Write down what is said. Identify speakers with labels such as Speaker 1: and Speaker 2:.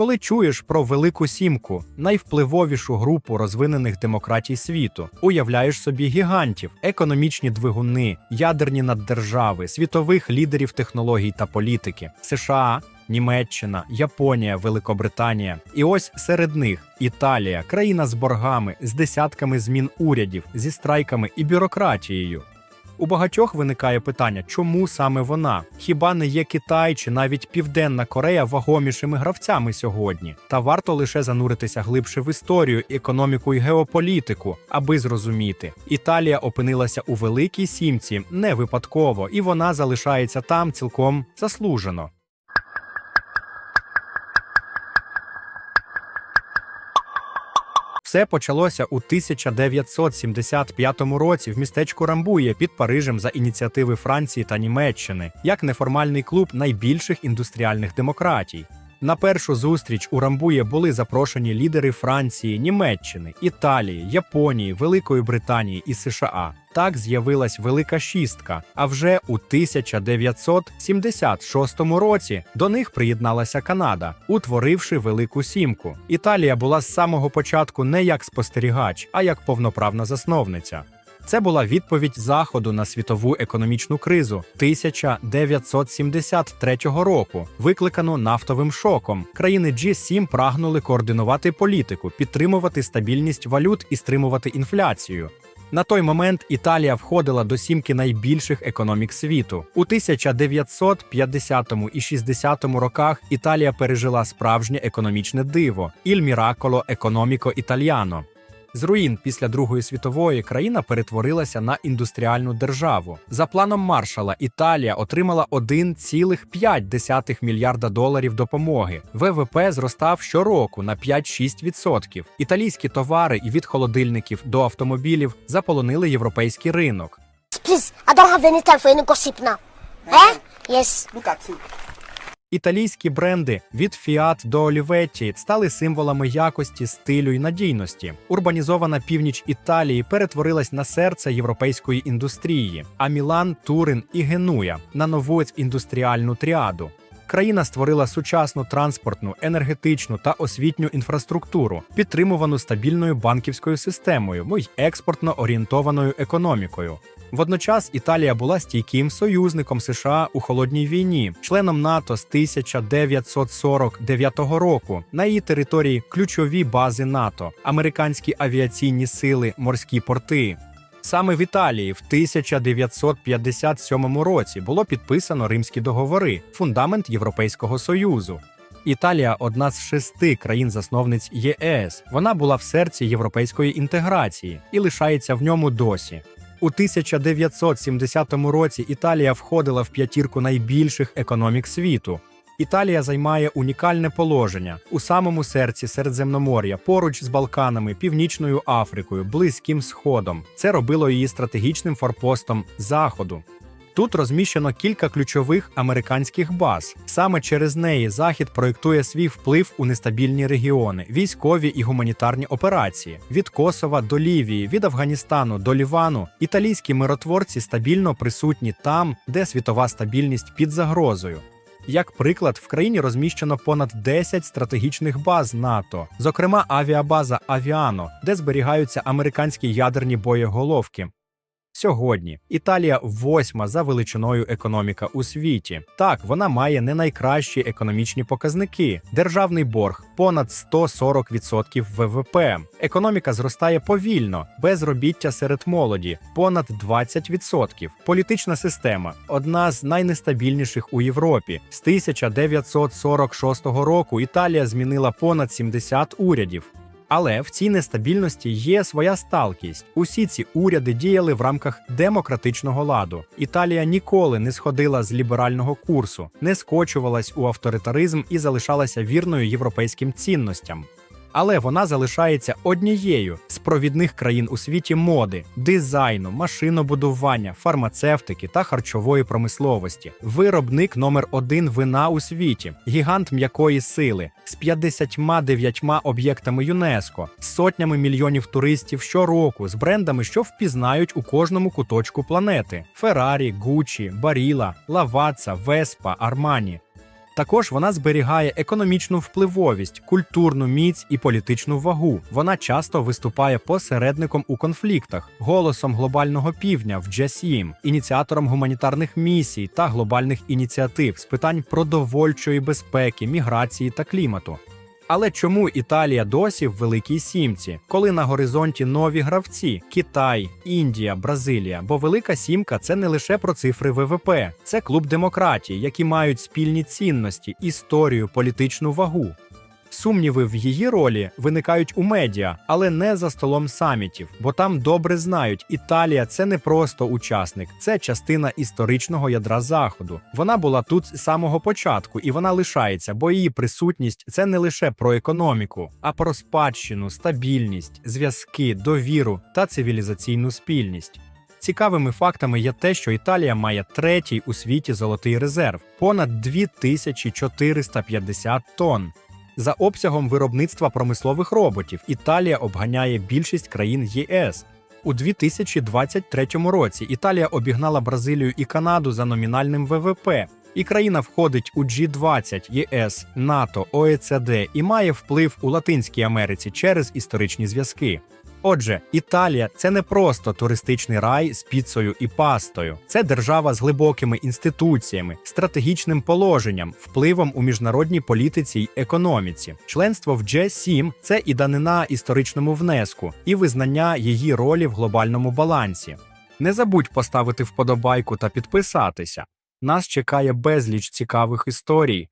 Speaker 1: Коли чуєш про Велику Сімку, найвпливовішу групу розвинених демократій світу, уявляєш собі гігантів, економічні двигуни, ядерні наддержави, світових лідерів технологій та політики, США. Німеччина, Японія, Великобританія. І ось серед них Італія, країна з боргами, з десятками змін урядів, зі страйками і бюрократією. У багатьох виникає питання, чому саме вона? Хіба не є Китай чи навіть Південна Корея вагомішими гравцями сьогодні? Та варто лише зануритися глибше в історію, економіку і геополітику, аби зрозуміти, Італія опинилася у великій сімці не випадково, і вона залишається там цілком заслужено. Все почалося у 1975 році в містечку Рамбує під Парижем за ініціативи Франції та Німеччини як неформальний клуб найбільших індустріальних демократій. На першу зустріч у Рамбує були запрошені лідери Франції, Німеччини, Італії, Японії, Великої Британії і США. Так з'явилась Велика Шістка. А вже у 1976 році до них приєдналася Канада, утворивши Велику Сімку. Італія була з самого початку не як спостерігач, а як повноправна засновниця. Це була відповідь Заходу на світову економічну кризу 1973 року, викликану нафтовим шоком. Країни G7 прагнули координувати політику, підтримувати стабільність валют і стримувати інфляцію. На той момент Італія входила до сімки найбільших економік світу. У 1950 і 60 роках Італія пережила справжнє економічне диво «Il miracolo economico italiano». З руїн після Другої світової країна перетворилася на індустріальну державу. За планом Маршала Італія отримала 1,5 мільярда доларів допомоги. ВВП зростав щороку на 5-6%. Італійські товари і від холодильників до автомобілів заполонили європейський ринок.
Speaker 2: Please, I don't have any time for any gossip now. Eh? Yes.
Speaker 3: Look at you.
Speaker 1: Італійські бренди від Fiat до Olivetti стали символами якості, стилю і надійності. Урбанізована північ Італії перетворилась на серце європейської індустрії, а Мілан, Турин і Генуя на нову індустріальну тріаду. Країна створила сучасну транспортну, енергетичну та освітню інфраструктуру, підтримувану стабільною банківською системою й експортно орієнтованою економікою. Водночас Італія була стійким союзником США у холодній війні, членом НАТО з 1949 року. На її території ключові бази НАТО, американські авіаційні сили, морські порти. Саме в Італії в 1957 році було підписано Римські договори, фундамент Європейського союзу. Італія одна з шести країн-засновниць ЄС. Вона була в серці європейської інтеграції і лишається в ньому досі. У 1970 році Італія входила в п'ятірку найбільших економік світу. Італія займає унікальне положення у самому серці Середземномор'я, поруч з Балканами, Північною Африкою, Близьким Сходом. Це робило її стратегічним форпостом Заходу. Тут розміщено кілька ключових американських баз. Саме через неї Захід проєктує свій вплив у нестабільні регіони, військові і гуманітарні операції від Косова до Лівії, від Афганістану до Лівану. Італійські миротворці стабільно присутні там, де світова стабільність під загрозою. Як приклад, в країні розміщено понад 10 стратегічних баз НАТО, зокрема авіабаза Авіано, де зберігаються американські ядерні боєголовки. Сьогодні Італія восьма за величиною економіка у світі. Так, вона має не найкращі економічні показники. Державний борг понад 140% ВВП. Економіка зростає повільно, безробіття серед молоді понад 20%. Політична система одна з найнестабільніших у Європі. З 1946 року Італія змінила понад 70 урядів. Але в цій нестабільності є своя сталкість. Усі ці уряди діяли в рамках демократичного ладу. Італія ніколи не сходила з ліберального курсу, не скочувалась у авторитаризм і залишалася вірною європейським цінностям. Але вона залишається однією з провідних країн у світі моди, дизайну, машинобудування, фармацевтики та харчової промисловості. Виробник номер один вина у світі, гігант м'якої сили з 59 об'єктами ЮНЕСКО, сотнями мільйонів туристів щороку, з брендами, що впізнають у кожному куточку планети: Феррарі, Гуччі, Баріла, Лаваца, Веспа, Армані. Також вона зберігає економічну впливовість, культурну міць і політичну вагу. Вона часто виступає посередником у конфліктах, голосом глобального півдня в Джасім, ініціатором гуманітарних місій та глобальних ініціатив з питань продовольчої безпеки, міграції та клімату. Але чому Італія досі в великій сімці, коли на горизонті нові гравці Китай, Індія, Бразилія? Бо велика сімка це не лише про цифри ВВП, це клуб демократії, які мають спільні цінності, історію, політичну вагу. Сумніви в її ролі виникають у медіа, але не за столом самітів, бо там добре знають, Італія це не просто учасник, це частина історичного ядра заходу. Вона була тут з самого початку, і вона лишається, бо її присутність це не лише про економіку, а про спадщину, стабільність, зв'язки, довіру та цивілізаційну спільність. Цікавими фактами є те, що Італія має третій у світі золотий резерв понад 2450 тонн. За обсягом виробництва промислових роботів Італія обганяє більшість країн ЄС. У 2023 році Італія обігнала Бразилію і Канаду за номінальним ВВП, і країна входить у G20, ЄС, НАТО, ОЕЦД і має вплив у Латинській Америці через історичні зв'язки. Отже, Італія це не просто туристичний рай з піцею і пастою, це держава з глибокими інституціями, стратегічним положенням, впливом у міжнародній політиці й економіці. Членство в G7 – це і данина історичному внеску, і визнання її ролі в глобальному балансі. Не забудь поставити вподобайку та підписатися. Нас чекає безліч цікавих історій.